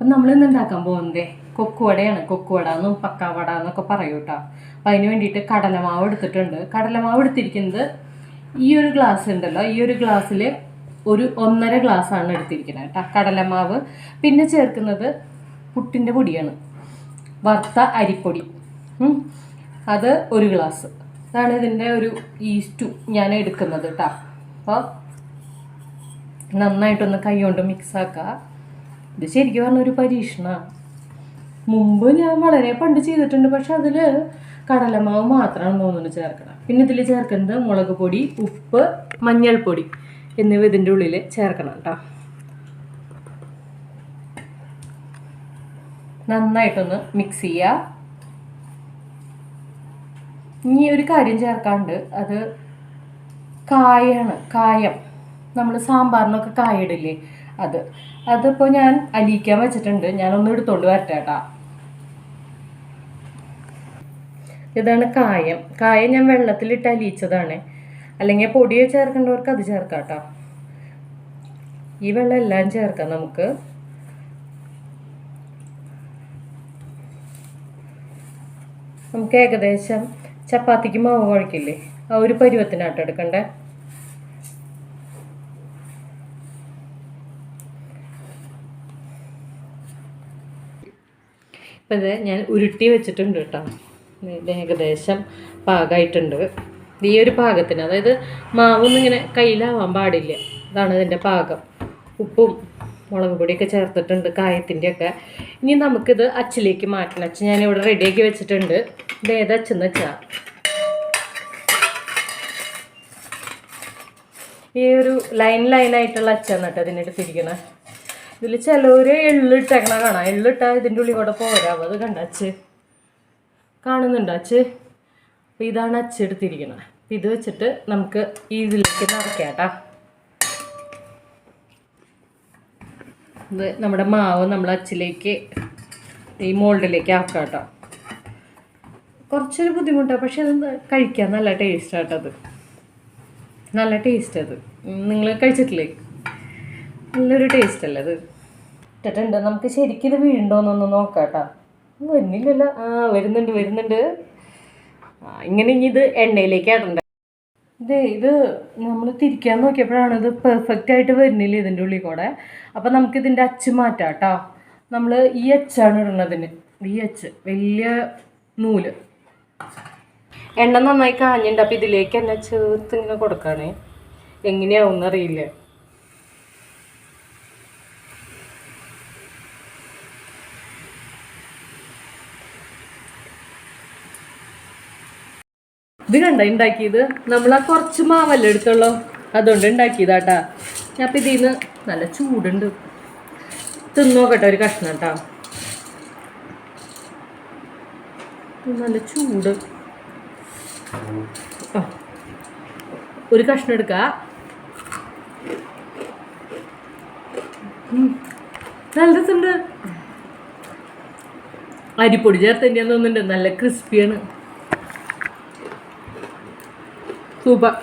അപ്പം നമ്മൾ ഉണ്ടാക്കാൻ പോകുന്നത്? കൊക്കുവടയാണ്. കൊക്കുവട എന്നും പക്കാവട എന്നൊക്കെ പറയൂ കേട്ടോ. അപ്പം അതിന് വേണ്ടിയിട്ട് കടലമാവ് എടുത്തിട്ടുണ്ട്. കടലമാവ് എടുത്തിരിക്കുന്നത് ഈ ഒരു ഗ്ലാസ് ഉണ്ടല്ലോ. ഈ ഒരു ഗ്ലാസ്സിൽ ഒരു ഒന്നര ഗ്ലാസ് ആണ് എടുത്തിരിക്കുന്നത് കേട്ടോ. കടലമാവ്. പിന്നെ ചേർക്കുന്നത് പുട്ടിന്റെ പൊടിയാണ്. വറുത്ത അരിപ്പൊടി. അത് ഒരു ഗ്ലാസ് അതാണ് ഇതിന്റെ ഒരു ഈസ്റ്റു ഞാൻ എടുക്കുന്നത് കേട്ടോ. അപ്പോൾ നന്നായിട്ടൊന്ന് കൈ കൊണ്ട് മിക്സ് ആക്കുക. ഇത് ശരിക്കും പറഞ്ഞ ഒരു പരീക്ഷണമാണ് മുമ്പ് ഞാൻ വളരെ പണ്ട് ചെയ്തിട്ടുണ്ട് പക്ഷെ അതിൽ കടലമാവ് മാത്രമാണ് തോന്നുന്നു ചേർക്കണം. പിന്നെ ഇതിൽ ചേർക്കുന്നത് മുളക് പൊടി ഉപ്പ് മഞ്ഞൾപ്പൊടി എന്നിവ ഇതിന്റെ ഉള്ളിൽ ചേർക്കണം കേട്ടോ. നന്നായിട്ടൊന്ന് മിക്സ് ചെയ്യുക ഇനി ഒരു കാര്യം ചേർക്കാണ്ട് അത് കായാണ് കായം. നമ്മൾ സാമ്പാറിനൊക്കെ കായ ഇടില്ലേ അത്. അതിപ്പോൾ ഞാൻ അലിയിക്കാൻ വെച്ചിട്ടുണ്ട്. ഞാനൊന്ന് എടുത്തോണ്ട് വരട്ടെ കേട്ടാ ഇതാണ് കായം. കായം ഞാൻ വെള്ളത്തിലിട്ട് അലിയിച്ചതാണ്. അല്ലെങ്കിൽ പൊടിയെ ചേർക്കേണ്ടവർക്ക് അത് ചേർക്കാം കേട്ടോ ഈ വെള്ളം എല്ലാം ചേർക്കാം നമുക്ക്. നമുക്ക് ഏകദേശം ചപ്പാത്തിക്ക് മാവ് കുഴക്കില്ലേ? ആ ഒരു പരുവത്തിനാട്ടോ എടുക്കണ്ടേ? ഇപ്പം ഇത് ഞാൻ ഉരുട്ടി വെച്ചിട്ടുണ്ട് കേട്ടോ. ഇത് ഏകദേശം പാകമായിട്ടുണ്ട് ഈ ഒരു പാകത്തിന് അതായത് മാവൊന്നും ഇങ്ങനെ കയ്യിലാവാൻ പാടില്ല. അതാണ് ഇതിന്റെ പാകം. ഉപ്പും മുളക് പൊടിയൊക്കെ ചേർത്തിട്ടുണ്ട് കായത്തിന്റെയൊക്കെ ഇനി നമുക്കിത് അച്ചിലേക്ക് മാറ്റണം. അച്ഛൻ ഇവിടെ റെഡിയാക്കി വെച്ചിട്ടുണ്ട്. ഇത് ഏത് അച്ഛന്ന് വെച്ചാൽ ഈ ഒരു ലൈൻ ലൈനായിട്ടുള്ള അച്ചാണ് കേട്ടോ ഇതിനെടുത്തിരിക്കണേ. ഇതിൽ ചിലവര് എള്ളിട്ടേക്കണ കാണാം. എള്ളിട്ടാൽ ഇതിന്റെ ഉള്ളിൽ കൂടെ പോരാവും അത് കണ്ട അച്ച് കാണുന്നുണ്ടോ അച്ച് അപ്പോൾ ഇതാണ് അച്ചെടുത്തിരിക്കുന്നത് അപ്പം ഇത് വെച്ചിട്ട് നമുക്ക് ഈ ഇതിലേക്ക് നടക്കാട്ടാ. കേട്ടോ ഇത് നമ്മുടെ മാവ് നമ്മൾ അച്ചിലേക്ക് ഈ മോൾഡിലേക്ക് ആക്കാം കേട്ടോ കുറച്ചൊരു ബുദ്ധിമുട്ടാണ് പക്ഷെ അത് കഴിക്കാൻ നല്ല ടേസ്റ്റ് ആട്ടത്. നല്ല ടേസ്റ്റ് അത്. നിങ്ങൾ കഴിച്ചിട്ടില്ലേ? നല്ലൊരു ടേസ്റ്റ് അല്ലേ അത്? ഇട്ടിട്ടുണ്ട്. നമുക്ക് ശരിക്കും ഇത് വീഴുണ്ടോന്നൊന്ന് നോക്കാം കേട്ടോ വരുന്നില്ലല്ലോ. ആ വരുന്നുണ്ട് വരുന്നുണ്ട്. ഇങ്ങനെ ഇനി ഇത് എണ്ണയിലേക്ക് ഇടണ്ട ഇതേ ഇത് നമ്മൾ തിരിക്കാൻ നോക്കിയപ്പോഴാണ് ഇത് പെർഫെക്റ്റ് ആയിട്ട് വരുന്നില്ല ഇതിന്റെ ഉള്ളിൽ കൂടെ. അപ്പം നമുക്ക് ഇതിന്റെ അച്ച് മാറ്റാം കേട്ടോ നമ്മൾ ഈ അച്ചാണ് ഇടുന്നതിന്. ഈ അച്ച് വലിയ നൂൽ. എണ്ണ നന്നായി കാഞ്ഞിട്ടുണ്ട് അപ്പം ഇതിലേക്ക് എന്നെ ചേർത്ത് ഇങ്ങനെ കൊടുക്കുകയാണേ എങ്ങനെയാവും അറിയില്ല ഇത് കണ്ട ഉണ്ടാക്കിയത് നമ്മൾ ആ കുറച്ച് മാവല്ല എടുത്തുള്ളൂ. അതുകൊണ്ട് ഉണ്ടാക്കിയതാട്ടാ അപ്പം ഇതിൽ നിന്ന് നല്ല ചൂടുണ്ട്. തിന്നോക്കട്ടെ ഒരു കഷ്ണം കേട്ടോ നല്ല ചൂട്. ഒരു കഷ്ണം എടുക്ക. നല്ല രസമുണ്ട് അരിപ്പൊടി ചേർത്തന്നെ തോന്നുന്നുണ്ട്. നല്ല ക്രിസ്പിയാണ്. സൂപ്പർ.